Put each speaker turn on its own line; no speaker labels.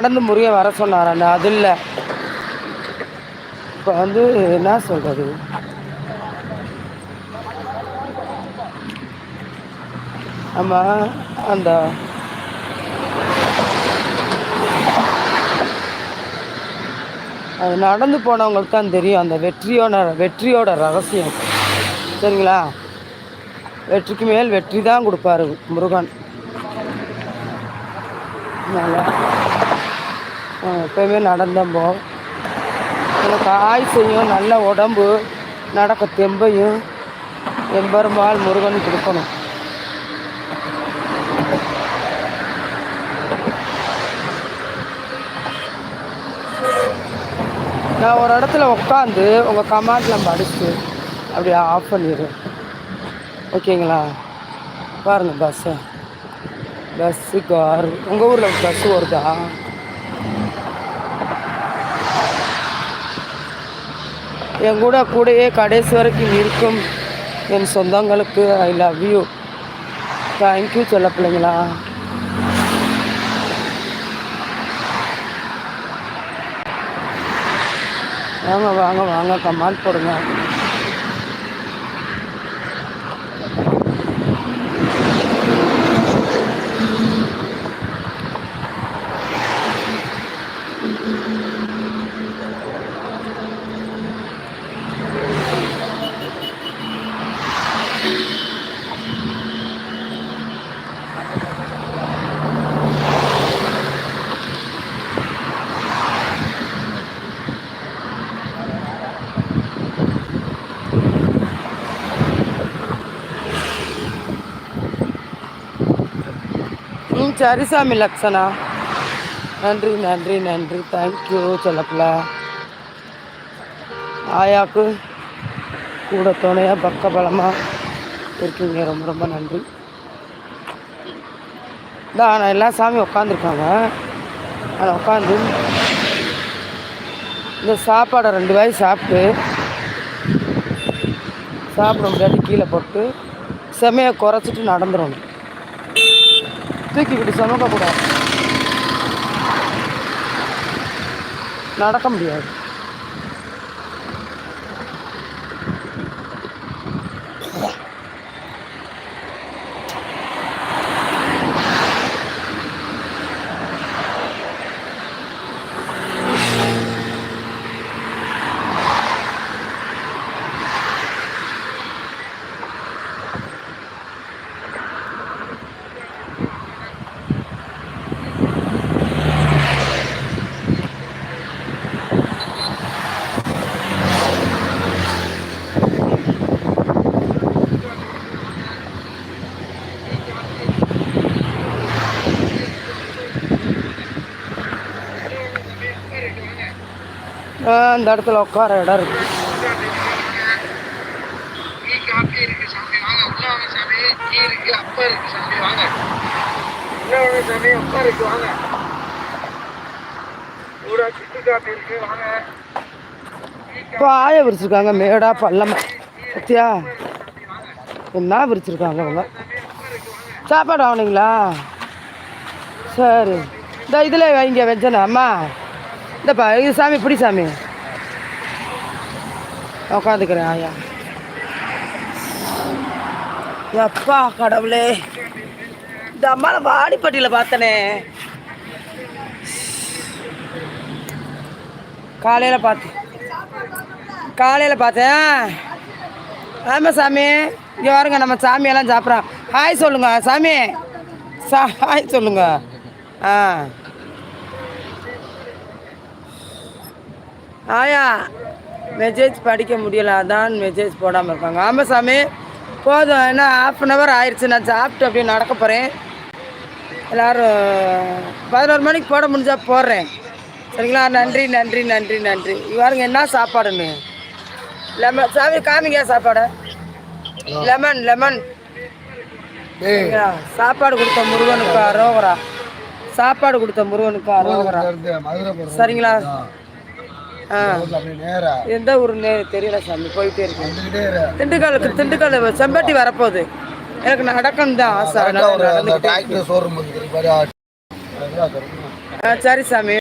நடந்து முறையை வர சொன்னார். அந்த அது இல்லை இப்போ வந்து என்ன சொல்கிறது நம்ம அந்த அது நடந்து போனவங்களுக்கு தான் தெரியும். அந்த வெற்றியோட வெற்றியோட ரகசியம். சரிங்களா? வெற்றிக்கு மேல் வெற்றி தான் கொடுப்பாரு முருகன். நல்லா எப்பயுமே நடந்தம்போம் எனக்கு ஆயுசையும் நல்ல உடம்பு நடக்க தெம்பையும் எம்பெருமாள் முருகன் கொடுக்கணும். நான் ஒரு இடத்துல உட்காந்து உங்கள் கமாண்டில் படிச்சு அப்படியே ஆஃப் பண்ணிடுறேன் ஓகேங்களா? பாருங்கள் பஸ்ஸு பஸ்ஸு கார் உங்கள் ஊரில் பஸ்ஸு வருதா? என் கூட கூடயே கடைசி வரைக்கும் இருக்கும் என் சொந்தங்களுக்கு ஐ லவ் யூ தேங்க்யூ சொல்ல பிள்ளைங்களா. வாங்க வாங்க வாங்க கமால் போடுங்க. சரிசாமி லக்ஷனா? நன்றி நன்றி நன்றி. தேங்க்யூ சொல்லப்பில்ல ஆயாக்கு கூட துணையாக பக்க பலமாக இருக்கீங்க. ரொம்ப ரொம்ப நன்றி. தான் நான் எல்லா சாமியும் உட்காந்துருக்காங்க அதை உட்காந்து இந்த சாப்பாடை ரெண்டு வாய் சாப்பிட்டு சாப்பிட முடியாது கீழே போட்டு செமையை குறைச்சிட்டு நடந்துடணும் தூக்கிக்கிட்டு சுமக்கக்கூடாது நடக்க முடியாது ஆ, இந்த இடத்துல உட்கார இடம் இருக்கு
டீ காப்பி இருக்கு சாமி வாங்க உள்ள வாங்க சாமி டீ இருக்கு அப்பா இருக்கு சாமி வாங்க உள்ள வாங்க சாமி அப்பா இருக்கு வாங்க அந்த இடத்துல உட்கார இடம் இருக்கு. வாங்க
பாய விரிச்சிருக்காங்க மேடா பள்ளமா பத்தியா என்ன விரிச்சிருக்காங்க அவங்க சாப்பாடு ஆகணுங்களா சரி. இந்த இதில் வைங்க வெஞ்சனா அம்மா. இந்தப்பா இது சாமி பிடி சாமி. உட்காந்துக்கிறேன் ஆயா எப்பா கடவுளே. இந்த அம்மாவை வாடிப்பட்டியில் பார்த்தனே. காலையில் பார்த்தேன் காலையில் பார்த்தேன் ஆமாம் சாமி இங்கே வாருங்க நம்ம சாமியெல்லாம் சாப்பிட்றோம். ஹாய் சொல்லுங்க சாமி. சா ஹாய் சொல்லுங்க. ஆ. ஆயா மெசேஜ் படிக்க முடியல. அதான் மெசேஜ் போடாமல் இருக்காங்க. ஆமாம் சாமி போதும். என்ன ஆஃப் அன் ஹவர் ஆயிடுச்சு நான் சாப்பிட்டு அப்படியே நடக்க போகிறேன் எல்லோரும் பதினோரு மணிக்கு போட முடிஞ்சா போடுறேன். சரிங்களா? நன்றி நன்றி நன்றி நன்றி. இவருங்க என்ன சாப்பாடுன்னு. லெமன் சாமி காமிங்க சாப்பாடு. Lemon lemon? சாப்பாடு கொடுத்த முருகனுக்கு அரோகரா. சாப்பாடு கொடுத்த முருகனுக்கு அரோகரா. சரிங்களா? எந்த ஊருன்னு தெரியல சாமி போயிட்டே இருக்கேன். திண்டுக்கல்லுக்கு திண்டுக்கல் செம்பட்டி வரப்போகுது. எனக்கு நடக்கணும் தான் ஆசை. சரி சாமி.